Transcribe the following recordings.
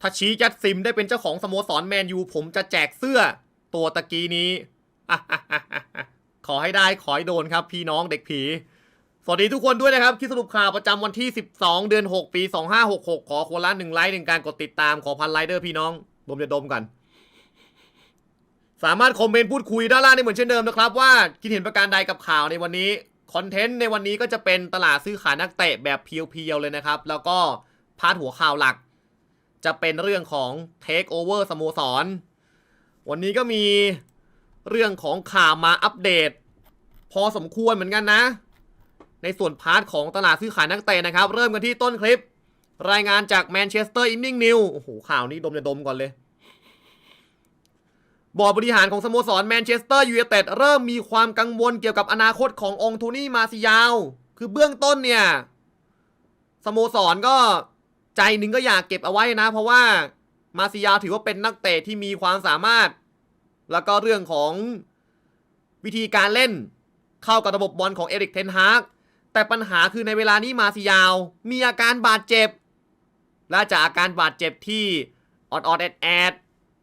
ถ้าชี้ยัดซิมได้เป็นเจ้าของสโมสรแมนยูผมจะแจกเสื้อตัวตะกี้นี้ขอให้ได้ขอให้โดนครับ พี่น้องเด็กผี สวัสดีทุกคนด้วยนะครับคลิปสรุปข่าวประจำวันที่ 12 เดือน 6 ปี 2566 ขอคนละหนึ่งไลค์หนึ่งการกดติดตามขอพันไลค์เด้อพี่น้องดมจะดมกัน สามารถคอมเมนต์พูดคุยด้านล่างได้เหมือนเช่นเดิมนะครับว่าคิดเห็นประการใดกับข่าวในวันนี้คอนเทนต์ในวันนี้ก็จะเป็นตลาดซื้อขายนักเตะแบบเพียวๆเลยนะครับ แล้วก็พาดหัวข่าวหลัก จะเป็นเรื่องของเทคโอเวอร์สโมสร วันนี้ก็มีเรื่องของข่าวมาอัปเดต พอสมควรเหมือนกันนะ ในส่วนพาร์ทของตลาดซื้อขายนักเตะนะครับ เริ่มกันที่ต้นคลิป รายงานจากแมนเชสเตอร์อินนิ่งนิวโอ้โหข่าวนี้ดมจะดมก่อนเลยบอร์ดบริหารของสโมสรแมนเชสเตอร์ยูไนเต็ดเริ่มมีความกังวลเกี่ยวกับอนาคตขององค์โทนี่มาซิยาว คือเบื้องต้นเนี่ย สโมสรก็ ใจหนึ่งก็อยากเก็บเอาไว้นะ เพราะว่ามาซิยาถือว่าเป็นนักเตะที่มีความสามารถ แล้วก็เรื่องของวิธีการเล่น เข้ากับระบบบอลของเอริกเทนฮากแต่ปัญหาคือในเวลานี้มาซิยาว มีอาการบาดเจ็บ และจากอาการบาดเจ็บที่ออดออดแอดแอด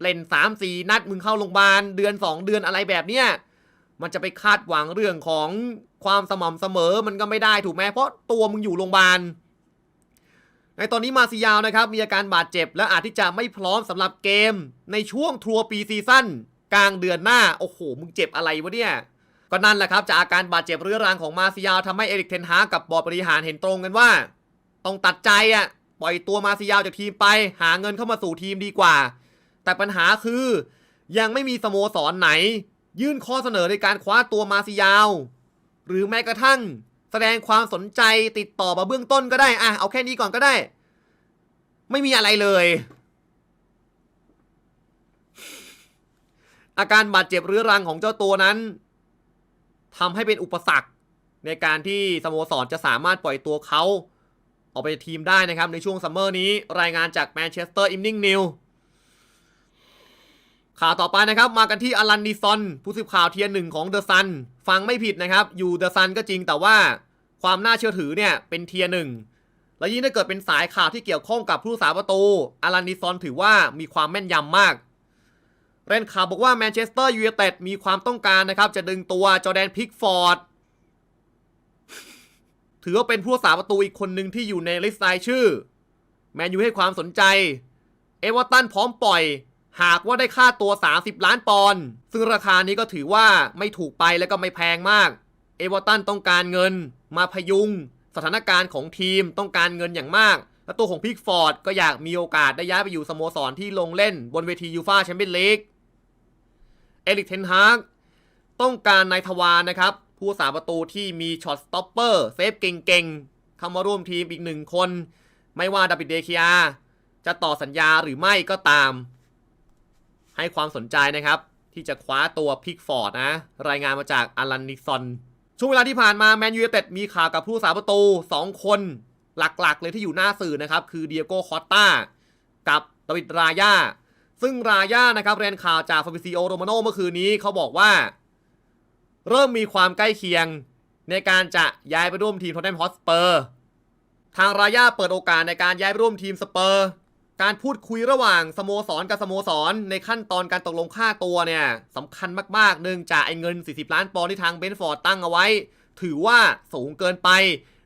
เล่นสามสี่นัดมึงเข้าโรงพยาบาลเดือนสองเดือนอะไรแบบเนี้ยมันจะไปคาดหวังเรื่องของความสม่ำเสมอมันก็ไม่ได้ถูกไหมเพราะตัวมึงอยู่โรงพยาบาล ในตอนนี้มาซิยาวนะครับมีอาการบาดเจ็บ และอาจที่จะไม่พร้อมสำหรับเกม ในช่วงทัวร์ปีซีซั่นกลางเดือนหน้า โอ้โห มึงเจ็บอะไรวะเนี่ย ก็นั่นแหละครับจากอาการบาดเจ็บเรื้อรังของมาซิยาวทำให้เอริกเทนฮากับบอร์ดบริหารเห็นตรงกันว่า ต้องตัดใจอะปล่อยตัวมาซิยาวจากทีมไป หาเงินเข้ามาสู่ทีมดีกว่า แต่ปัญหาคือยังไม่มีสโมสรไหน ยื่นข้อเสนอในการคว้าตัวมาซิยาว หรือแม้กระทั่ง แสดงความสนใจติดต่อมาเบื้องต้นก็ได้อะเอาแค่นี้ก่อนก็ได้ ไม่มีอะไรเลย อาการบาดเจ็บเรื้อรังของเจ้าตัวนั้นทำให้เป็นอุปสรรคในการที่สโมสรจะสามารถปล่อยตัวเขาออกไปทีมได้นะครับในช่วงซัมเมอร์นี้รายงานจากแมนเชสเตอร์อิ n นิ่งนิว ข่าวต่อไปนะครับมากันที่อลันดิซอนผู้สื่อข่าวเทียร์หนึ่งของเดอะซันฟังไม่ผิดนะครับ อยู่เดอะซันก็จริงแต่ว่าความน่าเชื่อถือเนี่ยเป็นเทียร์หนึ่งและยิ่งถ้าเกิดเป็นสายข่าวที่เกี่ยวข้องกับผู้สาประตูอารันดิซอนถือว่ามีความแม่นยำมากเรนข่าวบอกว่าแมนเชสเตอร์ยูไนเต็ดมีความต้องการนะครับจะดึงตัวจอแดนพิกฟอร์ดถือว่าเป็นผู้สาประตูอีกคนหนึ่งที่อยู่ในลิสต์รายชื่อ แมนยูให้ความสนใจ เอเวอร์ตันพร้อมปล่อย หากว่าได้ค่าตัว 30 ล้านปอนด์ซึ่งราคานี้ก็ถือว่าไม่ถูกไปและก็ไม่แพงมาก เอเวอร์ตันต้องการเงิน มาพยุง สถานการณ์ของทีมต้องการเงินอย่างมาก และตัวของพิกฟอร์ดก็อยากมีโอกาสได้ย้ายไปอยู่สโมสรที่ลงเล่นบนเวทียูฟาแชมเปี้ยนลีกเอริกเทนฮากต้องการนายทวารนะครับ ผู้สาประตูที่มีช็อตสต็อปเปอร์เซฟเก่งๆเข้ามาร่วมทีมอีกหนึ่งคน ไม่ว่าดาบิดเดคิอาจะต่อสัญญาหรือไม่ก็ตาม ให้ความสนใจนะครับ ที่จะคว้าตัวพิกฟอร์ดนะ รายงานมาจากอารันนิกซอน ช่วงเวลาที่ผ่านมาแมนยูไนเต็ดมีข่าวกับผู้สาประตู 2 คนหลักๆ เลยที่อยู่หน้าสื่อนะครับ คือเดียโก้คอตตากับดาวิดรายาซึ่งราย่านะครับเรียนข่าวจากฟาบิซิโอโรมาโนเมื่อคืนนี้เขาบอกว่า เริ่มมีความใกล้เคียงในการจะย้ายไปร่วมทีมทอตแนมฮอสเปอร์ ทางราย่าเปิดโอกาสในการย้ายไปร่วมทีมสเปอร์ การพูดคุยระหว่างสโมสรกับสโมสร ในขั้นตอนการตกลงค่าตัวเนี่ยสำคัญมากๆเนื่องจากไอ้เงิน 40 ล้านปอนด์ที่ทางเบนฟอร์ดตั้งเอาไว้ ถือว่าสูงเกินไป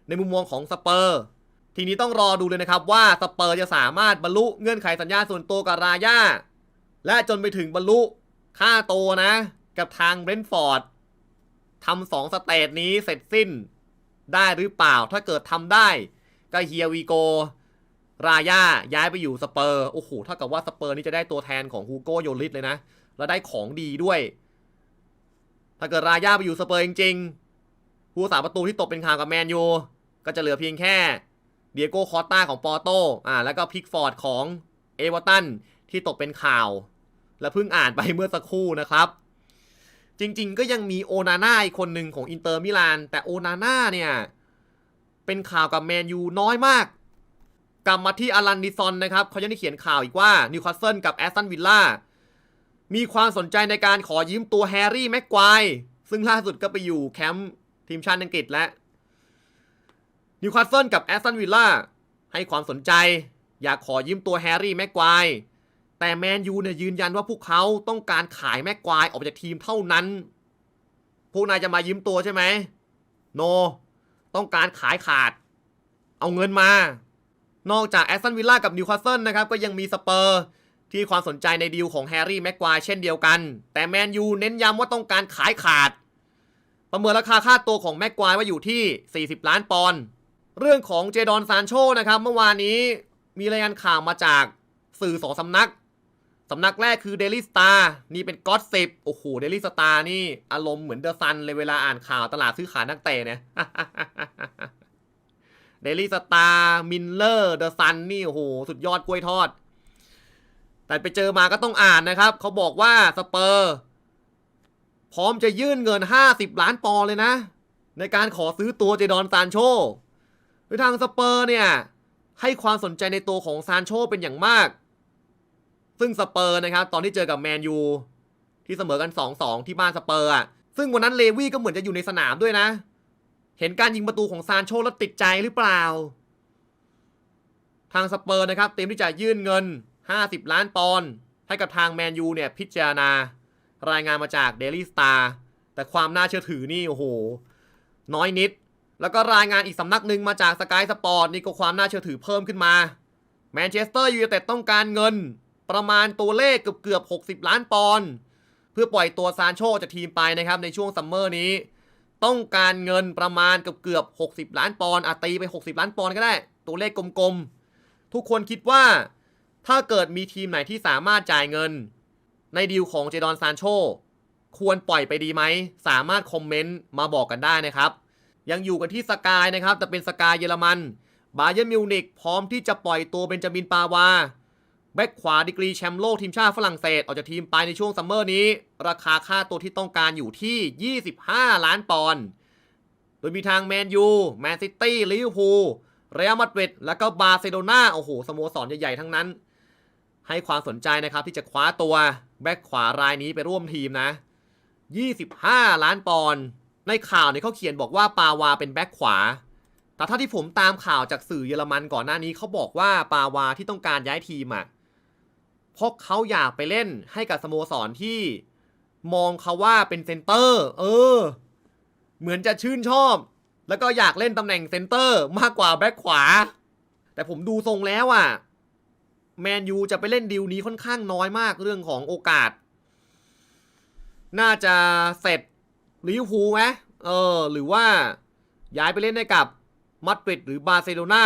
ในมุมมองของสเปอร์ ทีนี้ต้องรอดูเลยนะครับว่าสเปอร์จะสามารถบรรลุเงื่อนไขสัญญาส่วนตัวกับราย่าและจนไปถึงบรรลุค่าตัวนะ กับทางเบนท์ฟอร์ดทำสองสเตจนี้เสร็จสิ้น ได้หรือเปล่าถ้าเกิดทำได้ก็เฮียวีโก ราย่าย้ายไปอยู่สเปอร์โอ้โหเท่ากับว่าสเปอร์นี่จะได้ตัวแทนของฮูโกโยลิสเลยนะ แล้วได้ของดีด้วย ถ้าเกิดราย่าไปอยู่สเปอร์จริงๆผู้สาประตูที่ตกเป็นข่าวกับแมนยูก็จะเหลือเพียงแค่เดียโก้คอตตาของปอโตอ่าแล้วก็พิกฟอร์ดของเอเวอร์ตันที่ตกเป็นข่าว และเพิ่งอ่านไปเมื่อสักครู่นะครับ จริงๆ ก็ยังมีโอนาน่าอีกคนหนึ่งของอินเตอร์มิลานแต่โอนาน่าเนี่ยเป็นข่าวกับแมนยูน้อยมาก กลับมาที่อารันดิซอนนะครับเขายังได้เขียนข่าวอีกว่านิวคาสเซิลกับแอสตันวิลล่ามีความสนใจในการขอยืมตัวแฮร์รี่แม็กควายซึ่งล่าสุดก็ไปอยู่แคมป์ทีมชาติอังกฤษและนิวคาสเซิลกับแอสตันวิลล่าให้ความสนใจ อยากขอยืมตัวแฮร์รี่แม็กควายแต่แมนยูเนี่ยยืนยันว่าพวกเขาต้องการขายแม็กควายออกจากทีมเท่านั้น พวกนายจะมายืมตัวใช่ไหมโนต้องการขายขาด เอาเงินมา นอกจากแอสตันวิลล่ากับนิวคาสเซิลนะครับก็ยังมีสเปอร์ที่ความสนใจในดีลของแฮร์รี่แม็กควายเช่นเดียวกัน แต่แมนยูเน้นย้ำว่าต้องการขายขาด ประเมินราคาค่าตัวของแม็กควายว่าอยู่ที่ 40 ล้านปอนด์เรื่องของเจดอนซานโชนะครับเมื่อวานนี้มีรายงานข่าวมาจากสื่อสองสำนักสำนักแรกคือ Daily Star นี่เป็นก็อตสิบโอ้โห Daily Star นี่อารมณ์เหมือนเดอะซันเลยเวลาอ่านข่าวตลาดซื้อขายนักเตะเนี่ย Daily Star มินเลอร์เดอะซันนี่โอ้โหสุดยอดกล้วยทอด แต่ไปเจอมาก็ต้องอ่านนะครับ เขาบอกว่าสเปอร์พร้อมจะยื่นเงิน 50 ล้านปอนด์เลยนะ ในการขอซื้อตัวเจดอนซานโชโดยทางสเปอร์เนี่ย ให้ความสนใจในตัวของซานโชเป็นอย่างมาก ซึ่งสเปอร์นะครับ ตอนที่เจอกับแมนยูที่เสมอกัน 2-2 ที่บ้านสเปอร์อะซึ่งวันนั้นเลวี่ก็เหมือนจะอยู่ในสนามด้วยนะ เห็นการยิงประตูของซานโชแล้วติดใจหรือเปล่า ทางสเปอร์นะครับเตรียมที่จะยื่นเงิน 50 ล้านปอนด์ให้กับทางแมนยูเนี่ยพิจารณารายงานมาจาก Daily Star แต่ความน่าเชื่อถือนี่ โอ้โห น้อยนิด แล้วก็รายงานอีกสำนักหนึ่งมาจาก Sky Sport นี่ก็ความน่าเชื่อถือเพิ่มขึ้นมาแมนเชสเตอร์ยูไนเต็ดต้องการเงิน ประมาณตัวเลขเกือบเกือบๆ60 ล้านปอนด์เพื่อปล่อยตัวซานโชจากทีมไปนะครับในช่วงซัมเมอร์นี้ ต้องการเงินประมาณเกือบเกือบ 60 ล้านปอนด์อาตีไป 60 ล้านปอนด์ก็ได้ ตัวเลขกลมๆ ทุกคนคิดว่าถ้าเกิดมีทีมไหนที่สามารถจ่ายเงิน ในดีลของเจดอนซานโชควรปล่อยไปดีไหม สามารถคอมเมนต์มาบอกกันได้นะครับ ยังอยู่กันที่สกายนะครับ แต่เป็นสกายเยอรมัน บาเยร์มิวนิกพร้อมที่จะปล่อยตัวเบนจามินปาวา แบ็กขวาดีกรีแชมป์โลกทีมชาติฝรั่งเศส ออกจากทีมไปในช่วงซัมเมอร์นี้ ราคาค่าตัวที่ต้องการอยู่ที่ 25 ล้านปอนด์โดยมีทางแมนยูแมนซิตี้ลิเวอร์พูลเรอัลมาดริดแล้วก็บาร์เซโลนาโอ้โหสโมสรใหญ่ ๆ ทั้งนั้น ให้ความสนใจนะครับที่จะคว้าตัวแบ็กขวารายนี้ไปร่วมทีมนะ 25 ล้านปอนด์ในข่าวเนี่ยเขาเขียนบอกว่าปาวาเป็นแบ็กขวา แต่ถ้าที่ผมตามข่าวจากสื่อเยอรมันก่อนหน้านี้เขาบอกว่าปาวาที่ต้องการย้ายทีมอะ่ะ เพราะเขาอยากไปเล่นให้กับสโมสรที่มองเขาว่าเป็นเซนเตอร์ เออ เหมือนจะชื่นชอบ แล้วก็อยากเล่นตำแหน่งเซนเตอร์มากกว่าแบ็กขวา แต่ผมดูทรงแล้วอะแมนยูจะไปเล่นดีลนี้ค่อนข้างน้อยมากเรื่องของโอกาส น่าจะเสร็จลิวอร์พูลไหมเออ หรือว่าย้ายไปเล่นให้กับมาดริดหรือบาร์เซโลนา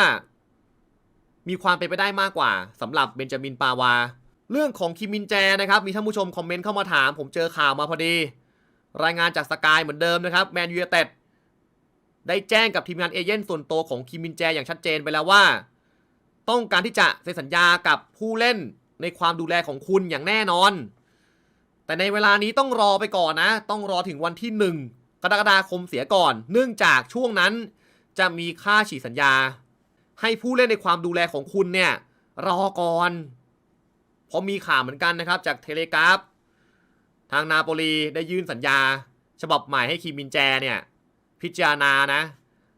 มีความเป็นไปได้มากกว่าสำหรับเบนจามินปาวา เรื่องของคิมมินแจนะครับ มีท่านผู้ชมคอมเมนต์เข้ามาถาม ผมเจอข่าวมาพอดี รายงานจากสกายเหมือนเดิมนะครับแมนยูเต็ดได้แจ้งกับทีมงานเอเย่นส่วนตัวของคิมมินแจอย่างชัดเจนไปแล้วว่า ต้องการที่จะเซ็นสัญญากับผู้เล่นในความดูแลของคุณอย่างแน่นอน แต่ในเวลานี้ต้องรอไปก่อนนะ ต้องรอถึงวันที่ 1 กรกฎาคมเสียก่อน เนื่องจากช่วงนั้นจะมีค่าฉีดสัญญา ให้ผู้เล่นในความดูแลของคุณเนี่ยรอก่อน เพราะมีข่าวเหมือนกันนะครับ จากเทเลกราฟ ทางนาโปลีได้ยื่นสัญญา ฉบับใหม่ให้คิมมินแจเนี่ย พิจารณานะ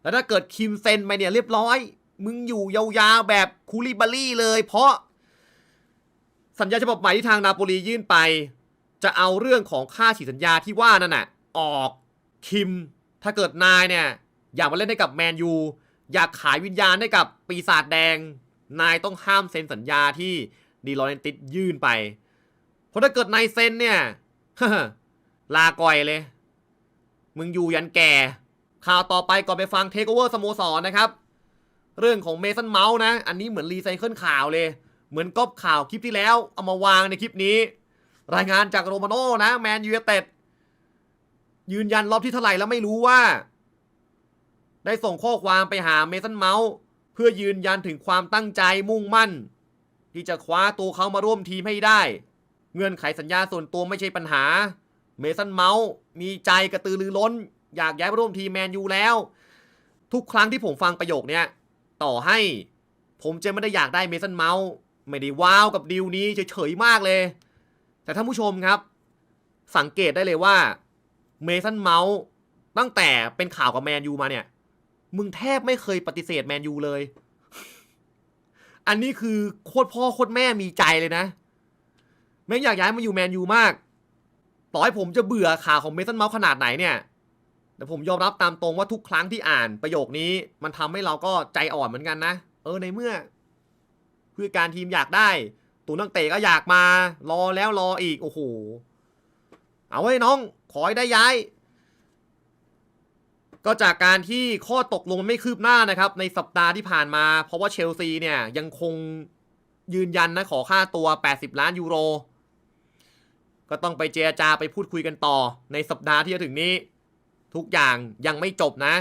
แล้วถ้าเกิดคิมเซ็นไปเนี่ยเรียบร้อย มึงอยู่ยาวๆแบบคูลิบาลี่เลย เพราะ สัญญาฉบับใหม่ที่ทางนาโปลียื่นไป จะเอาเรื่องของค่าฉีสัญญาที่ว่านั่นน่ะออกคิม ถ้าเกิดนายเนี่ย อยากมาเล่นให้กับแมนยูอยากขายวิญญาณให้กับปีศาจแดง นายต้องห้ามเซ็นสัญญาที่ ดีลอเรนติสยื่นไปเพราะถ้าเกิดนายเซนเนี่ยลาก่อยเลย มึงอยู่ยันแก่ ข่าวต่อไปก่อนไปฟังเทคโอเวอร์สโมสรนะครับ เรื่องของเมสันเมาส์นะ อันนี้เหมือนรีไซเคิลข่าวเลย เหมือนก๊อปข่าวคลิปที่แล้ว เอามาวางในคลิปนี้ รายงานจากโรมาโน่นะแมนยูเต็ดยืนยันรอบที่เท่าไหร่แล้วไม่รู้ว่า ได้ส่งข้อความไปหาเมสันเมาส์เพื่อยืนยันถึงความตั้งใจมุ่งมั่น ที่จะคว้าตัวเขามาร่วมทีมให้ได้ เงื่อนไขสัญญาส่วนตัวไม่ใช่ปัญหา เมสันเมาส์มีใจกระตือรือร้น อยากย้ายมาร่วมทีมแมนยูแล้ว ทุกครั้งที่ผมฟังประโยคเนี้ยต่อให้ ผมจะไม่ได้อยากได้เมสันเมาส์ไม่ได้ว้าวกับดีลนี้เฉยๆมากเลย แต่ท่านผู้ชมครับ สังเกตได้เลยว่าเมสันเมาส์ตั้งแต่เป็นข่าวกับแมนยูมาเนี่ย มึงแทบไม่เคยปฏิเสธแมนยูเลย อันนี้คือโคตรพ่อโคตรแม่มีใจเลยนะ แม่งอยากย้ายมาอยู่แมนยูมาก ต่อให้ผมจะเบื่อข่าวของเมสันเมาส์ขนาดไหนเนี่ย แต่ผมยอมรับตามตรงว่าทุกครั้งที่อ่านประโยคนี้ มันทำให้เราก็ใจอ่อนเหมือนกันนะ เออในเมื่อผู้จัดการทีมอยากได้ ตัวนักเตะก็อยากมา รอแล้วรออีก โอ้โห เอาไว้น้อง ขอให้ได้ย้าย ก็จากการที่ข้อตกลงไม่คืบหน้านะครับ ในสัปดาห์ที่ผ่านมา เพราะว่าเชลซีเนี่ยยังคงยืนยันนะขอค่าตัว 80 ล้านยูโร ก็ต้องไปเจรจาไปพูดคุยกันต่อ ในสัปดาห์ที่จะถึงนี้ ทุกอย่างยังไม่จบนะ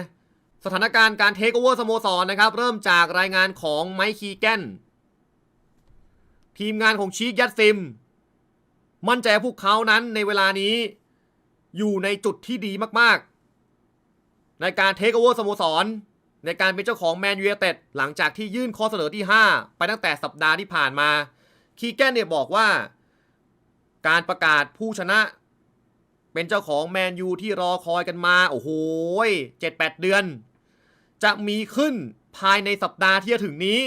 สถานการณ์การเทคโอเวอร์สโมสรนะครับ เริ่มจากรายงานของไมค์คีแกนทีมงานของชีกยัดซิม มั่นใจพวกเขานั้นในเวลานี้ อยู่ในจุดที่ดีมากๆ ในการเทคโอเวอร์สโมสร ในการเป็นเจ้าของแมนยู i เต็ดหลังจากที่ยื่นข้อเสนอที่ 5 ไปตั้งแต่สัปดาห์ที่ผ่านมา คีแกนเนี่ยบอกว่า การประกาศผู้ชนะ เป็นเจ้าของแมนยูที่รอคอยกันมา โอ้โหเจ็ดแปดเดือน จะมีขึ้นภายในสัปดาห์ที่จะถึงนี้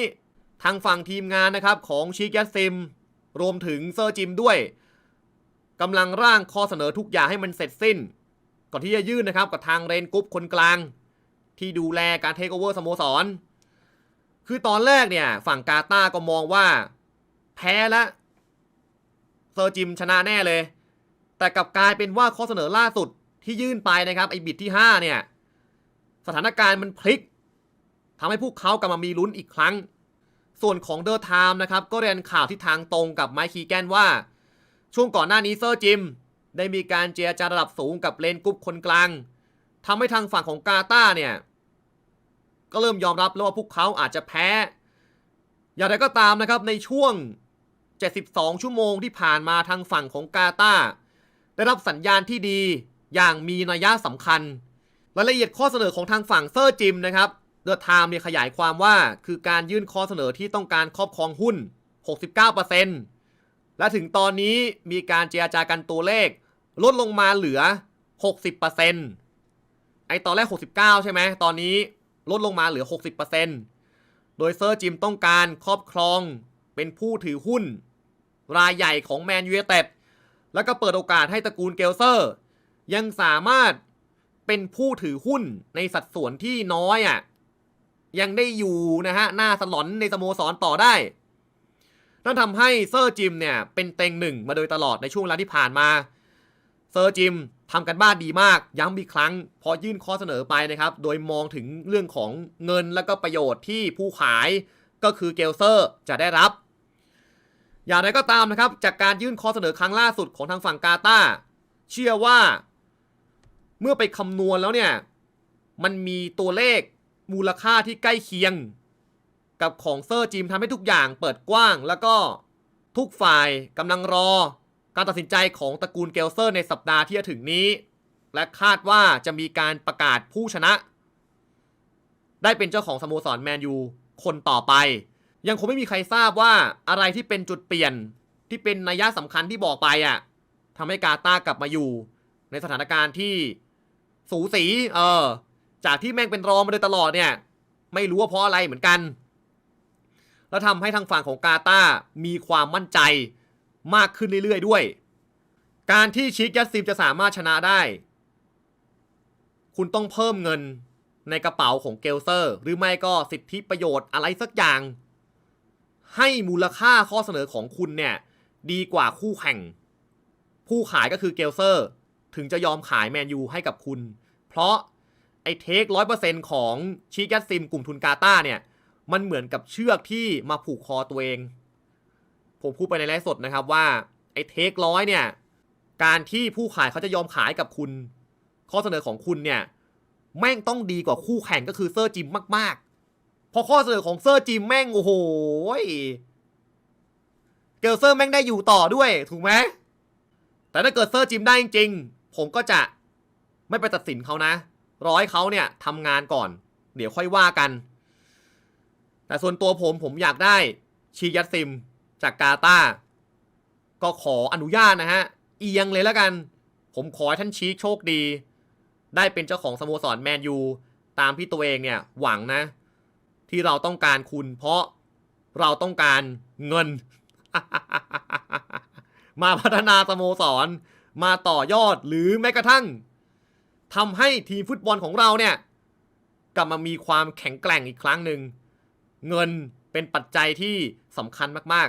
ทางฝั่งทีมงานนะครับของชิกยัสซิม รวมถึงเซอร์จิมด้วยกำลังร่างข้อเสนอทุกอย่างให้มันเสร็จสิ้น ก่อนที่จะยื่นนะครับกับทางเรนกุ๊ปคนกลาง ที่ดูแลการเทคโอเวอร์สโมสร คือตอนแรกเนี่ยฝั่งกาตาร์ก็มองว่า แพ้แล้วเซอร์จิมชนะแน่เลย แต่กลับกลายเป็นว่าข้อเสนอล่าสุดที่ยื่นไปนะครับไอบิดที่ 5 เนี่ย สถานการณ์มันพลิกทำให้พวกเขากลับมามีลุ้นอีกครั้ง ส่วนของเดอร์ไทม์นะครับ ก็เรียนข่าวที่ทางตรงกับไมค์คีแกนว่า ช่วงก่อนหน้านี้เซอร์จิม ได้มีการเจรจาระดับสูงกับเลนกรุ๊ปคนกลางทำให้ทางฝั่งของกาตาเนี่ย ก็เริ่มยอมรับแล้วว่าพวกเขาอาจจะแพ้ อย่างไรก็ตามนะครับในช่วง 72 ชั่วโมงที่ผ่านมาทางฝั่งของกาตาได้รับสัญญาณที่ดีอย่างมีนัยสำคัญ รายละเอียดข้อเสนอของทางฝั่งเซอร์จิมนะครับเดอะไทม์เนี่ยขยายความว่าคือการยื่นข้อเสนอที่ต้องการครอบครองหุ้น 69% และถึงตอนนี้มีการเจรจากันตัวเลข ลดลงมาเหลือ 60%ไอตอนแรก 69 ใช่ไหม ตอนนี้ลดลงมาเหลือ 60%โดยเซอร์จิมต้องการครอบครองเป็นผู้ถือหุ้น รายใหญ่ของแมนยู i เต็ดแล้วก็เปิดโอกาสให้ตระกูลเกลเซอร์ ยังสามารถเป็นผู้ถือหุ้นในสัดส่วนที่น้อยอะ่ะยังได้อยู่นะฮะ หน้าสลอนในสโมสรต่อได้ นั่นทำให้เซอร์จิมเนี่ยเป็นเต็งหนึ่งมาโดยตลอดในช่วงเวลาที่ผ่านมา เซอร์จิมทำกันบ้านดีมาก ย้ำอีกครั้ง พอยื่นข้อเสนอไปนะครับ โดยมองถึงเรื่องของเงินและก็ประโยชน์ที่ผู้ขายก็คือเกลเซอร์จะได้รับ อย่างไรก็ตามนะครับ จากการยื่นข้อเสนอครั้งล่าสุดของทางฝั่งกาตาเชื่อว่า เมื่อไปคำนวณแล้วเนี่ย มันมีตัวเลขมูลค่าที่ใกล้เคียง กับของเซอร์จิมทำให้ทุกอย่างเปิดกว้าง แล้วก็ทุกฝ่ายกำลังรอ การตัดสินใจของตระกูลเกลเซอร์ในสัปดาห์ที่จะถึงนี้ และคาดว่าจะมีการประกาศผู้ชนะ ได้เป็นเจ้าของสโมสรแมนยูคนต่อไป ยังคงไม่มีใครทราบว่าอะไรที่เป็นจุดเปลี่ยนที่เป็นนัยยะสำคัญที่บอกไปอะ่ะทำให้กาตากลับมาอยู่ ในสถานการณ์ที่สูสี เออ จากที่แม่งเป็นรองมาโดยตลอดเนี่ย ไม่รู้ว่าเพราะอะไรเหมือนกัน แล้วทำให้ทางฝั่งของกาตามีความมั่นใจมากขึ้นเรื่อยๆด้วย การที่ชิคยัสซิมจะสามารถชนะได้ คุณต้องเพิ่มเงินในกระเป๋าของเกลเซอร์ หรือไม่ก็สิทธิประโยชน์อะไรสักอย่าง ให้มูลค่าข้อเสนอของคุณเนี่ย ดีกว่าคู่แข่ง ผู้ขายก็คือเกลเซอร์ ถึงจะยอมขายแมนยูให้กับคุณ เพราะไอ้เทคร้อยเปอร์เซ็นของชิกัสซิมกลุ่มทุนกาตาเนี่ย มันเหมือนกับเชือกที่มาผูกคอตัวเอง ผมพูดไปในไลฟ์สดนะครับว่าไอ้เทคร้อยเนี่ย การที่ผู้ขายเขาจะยอมขายกับคุณ ข้อเสนอของคุณเนี่ย แม่งต้องดีกว่าคู่แข่งก็คือเซอร์จิมมากๆพราะข้อเสนอของเซอร์จิมแม่งโอ้โหเกลเซอร์แม่งได้อยู่ต่อด้วยถูกไหมแต่ถ้าเกิดเซอร์จิมได้จริงๆ ผมก็จะไม่ไปตัดสินเขานะ ร้อยเขาเนี่ยทำงานก่อน เดี๋ยวค่อยว่ากัน แต่ส่วนตัวผมผมอยากได้ชียัตซิมจากกาตาก็ขออนุญาตนะฮะ เอียงเลยแล้วกัน ผมขอให้ท่านชีคโชคดี ได้เป็นเจ้าของสโมสรแมนยูตามที่ตัวเองเนี่ยหวังนะ ที่เราต้องการคุณ เพราะเราต้องการเงิน มาพัฒนาสโมสร มาต่อยอดหรือแม้กระทั่งทำให้ทีมฟุตบอลของเราเนี่ยกลับมามีความแข็งแกร่งอีกครั้งหนึ่ง เงินเป็นปัจจัยที่สำคัญมาก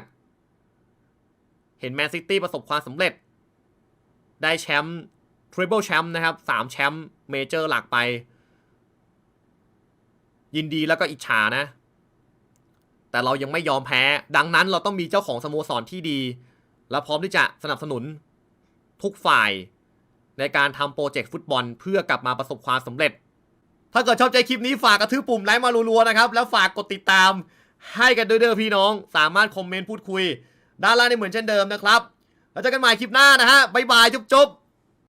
ๆ เห็นแมนซิตี้ประสบความสำเร็จ ได้แชมป์ทริปเปิลแชมป์นะครับสามแชมป์เมเจอร์หลักไป ยินดีแล้วก็อิจฉานะ แต่เรายังไม่ยอมแพ้ ดังนั้นเราต้องมีเจ้าของสโมสรที่ดี และพร้อมที่จะสนับสนุนทุกฝ่ายในการทำโปรเจกต์ฟุตบอลเพื่อกลับมาประสบความสำเร็จ ถ้าเกิดชอบใจคลิปนี้ฝากกระทืบปุ่มไลค์มารัวๆนะครับ แล้วฝากกดติดตามให้กันด้วยเด้อพี่น้อง สามารถคอมเมนต์พูดคุย ด้านล่างได้เหมือนเช่นเดิมนะครับ แล้วเจอกันใหม่คลิปหน้านะฮะบ๊ายบายจุ๊บๆ